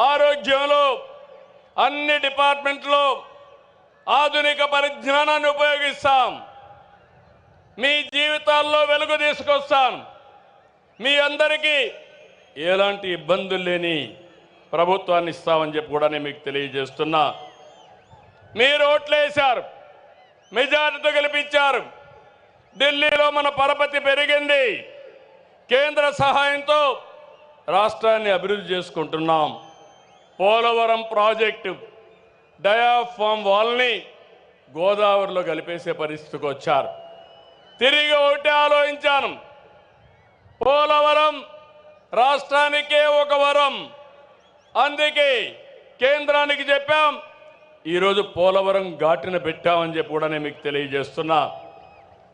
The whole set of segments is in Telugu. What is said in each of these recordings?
ఆరోగ్యంలో అన్ని డిపార్ట్మెంట్లో ఆధునిక పరిజ్ఞానాన్ని ఉపయోగిస్తాం. మీ జీవితాల్లో వెలుగు తీసుకొస్తాం. మీ అందరికీ ఎలాంటి ఇబ్బందులు లేని ప్రభుత్వాన్ని ఇస్తామని చెప్పి కూడా నేను మీకు తెలియజేస్తున్నా. మీరు ఓట్లేశారు. మెజారిటీతో గెలిపించారు. ఢిల్లీలో మన పరపతి పెరిగింది. కేంద్ర సహాయంతో రాష్ట్రాన్ని అభివృద్ధి చేసుకుంటున్నాం. పోలవరం ప్రాజెక్టు డయాఫామ్ వాల్ని గోదావరిలో కలిపేసే పరిస్థితికి వచ్చారు. తిరిగి ఒకటి ఆలోచించాను. పోలవరం రాష్ట్రానికే ఒక వరం. అందుకే కేంద్రానికి చెప్పాం ఈరోజు పోలవరం ఘాటిన పెట్టామని చెప్పి కూడా నేను మీకు తెలియజేస్తున్నా.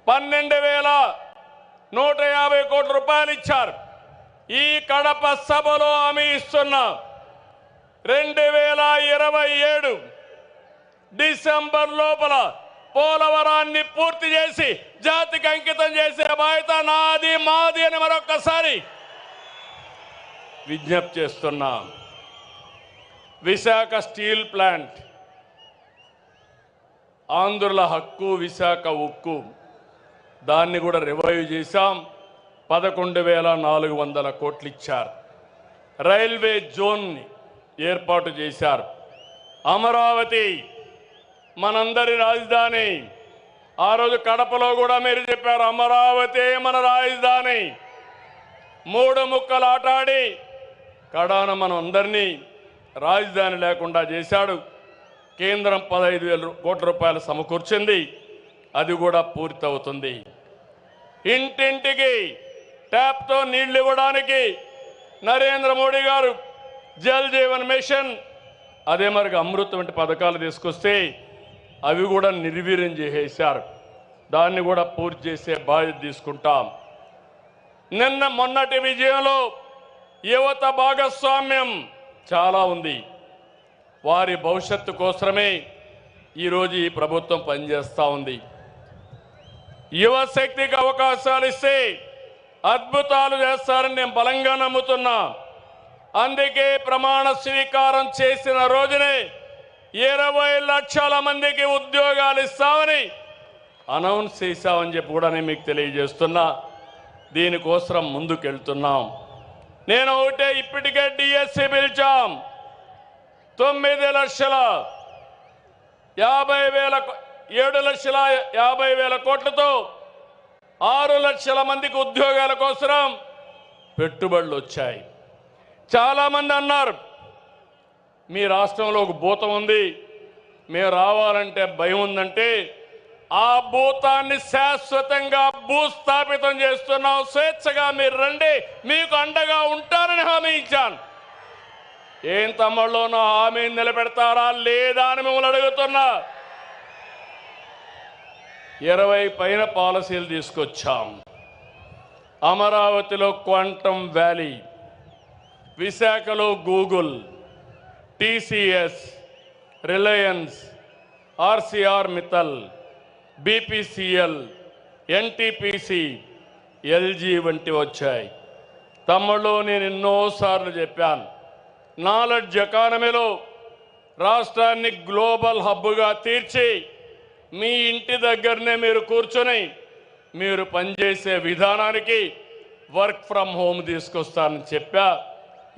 పన్నెండు వేల నూట యాభై కోట్ల రూపాయలు ఇచ్చారు. ఈ కడప సభలో హామీ ఇస్తున్నా. రెండు వేల ఇరవై ఏడు డిసెంబర్ లోపల పోలవరాన్ని పూర్తి చేసి జాతికి అంకితం చేసే బాధ్యత నాది మాది అని మరొక్కసారి విజ్ఞప్తి చేస్తున్నా. విశాఖ స్టీల్ ప్లాంట్ ఆంధ్రుల హక్కు విశాఖ ఉక్కు దాన్ని కూడా రివైవ్ చేశాం. పదకొండు వేల నాలుగు వందల కోట్లు ఇచ్చారు. రైల్వే జోన్ని ఏర్పాటు చేశారు. అమరావతి మనందరి రాజధాని. ఆ రోజు కడపలో కూడా మీరు చెప్పారు అమరావతి మన రాజధాని. మూడు ముక్కలు ఆటాడి కడాన మనం అందరినీ రాజధాని లేకుండా చేశాడు. కేంద్రం పదహైదు వేల కోట్ల రూపాయలు సమకూర్చింది. అది కూడా పూర్తవుతుంది. ఇంటింటికి ట్యాప్తో నీళ్ళు ఇవ్వడానికి నరేంద్ర మోడీ గారు జల్ జీవన్ మిషన్. అదే మరికి అమృత్ వంటి పథకాలు తీసుకొస్తే అవి కూడా నిర్వీర్యం చేసేశారు. దాన్ని కూడా పూర్తి చేసే బాధ్యత తీసుకుంటాం. నిన్న మొన్నటి విజయంలో యువత భాగస్వామ్యం చాలా ఉంది. వారి భవిష్యత్తు కోసమే ఈరోజు ఈ ప్రభుత్వం పనిచేస్తూ ఉంది. యువశక్తికి అవకాశాలు ఇస్తే అద్భుతాలు చేస్తారని నేను బలంగా నమ్ముతున్నా. అందుకే ప్రమాణ స్వీకారం చేసిన రోజునే ఇరవై లక్షల మందికి ఉద్యోగాలు ఇస్తామని అనౌన్స్ చేశామని చెప్పి కూడా నేను మీకు తెలియజేస్తున్నా. దీనికోసం ముందుకెళ్తున్నాం. నేను ఒకటే ఇప్పటికే డిఎస్సి పిలిచాం. తొమ్మిది లక్షల యాభై వేల కో- ఏడు లక్షల యాభై వేల కోట్లతో ఆరు లక్షల మందికి ఉద్యోగాల కోసం పెట్టుబడులు వచ్చాయి చాలామంది అన్నారు మీ రాష్ట్రంలో ఒక భూతం ఉంది మేము రావాలంటే భయం ఉందంటే ఆ భూతాన్ని శాశ్వతంగా భూస్థాపితం చేస్తున్నాం స్వేచ్ఛగా మీరు రండి మీకు అండగా ఉంటారని హామీ ఇచ్చాను. ఏం తమ్ముళ్ళు నా హామీని నిలబెడతారా లేదా అని మిమ్మల్ని అడుగుతున్నా. ఇరవై పైన పాలసీలు తీసుకొచ్చాం. అమరావతిలో క్వాంటమ్ వ్యాలీ విశాఖలో Google TCS Reliance ArcelorMittal BPCL NTPC LG వంటి వచ్చాయి. తమ్ముళ్ళు నేను ఎన్నోసార్లు చెప్పాను. నాలెడ్జ్ ఎకానమీలో రాష్ట్రాన్ని గ్లోబల్ హబ్గా తీర్చి మీ ఇంటి దగ్గరనే మీరు కూర్చొని మీరు పనిచేసే విధానానికి వర్క్ ఫ్రమ్ హోమ్ తీసుకొస్తానని చెప్పా.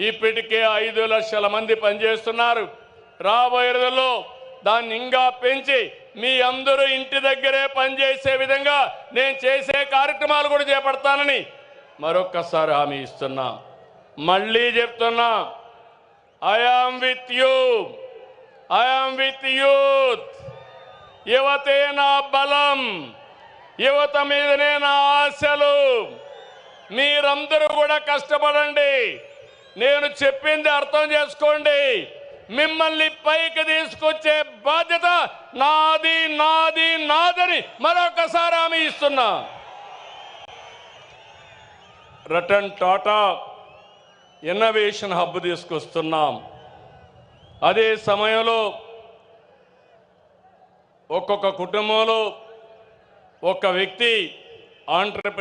ఇప్పటికే ఐదు లక్షల మంది పనిచేస్తున్నారు. రాబోయే రోజుల్లో దాన్ని ఇంకా పెంచి మీ అందరూ ఇంటి దగ్గరే పనిచేసే విధంగా నేను చేసే కార్యక్రమాలు కూడా చేపడతానని మరొక్కసారి హామీ ఇస్తున్నా. మళ్ళీ చెప్తున్నా I am with you I am with youth యువతే నా బలం. యువత మీదనే నా ఆశలు. మీరందరూ కూడా కష్టపడండి. నేను చెప్పింది అర్థం చేసుకోండి. మిమ్మల్ని పైకి తీసుకొచ్చే బాధ్యత నాది నాది నాదని మరొకసారి ఆమె ఇస్తున్నా. రటన్ టాటా ఇన్నోవేషన్ హబ్ తీసుకొస్తున్నాం. అదే సమయంలో ఒక్కొక్క కుటుంబంలో ఒక వ్యక్తి ఆంటర్ప్రె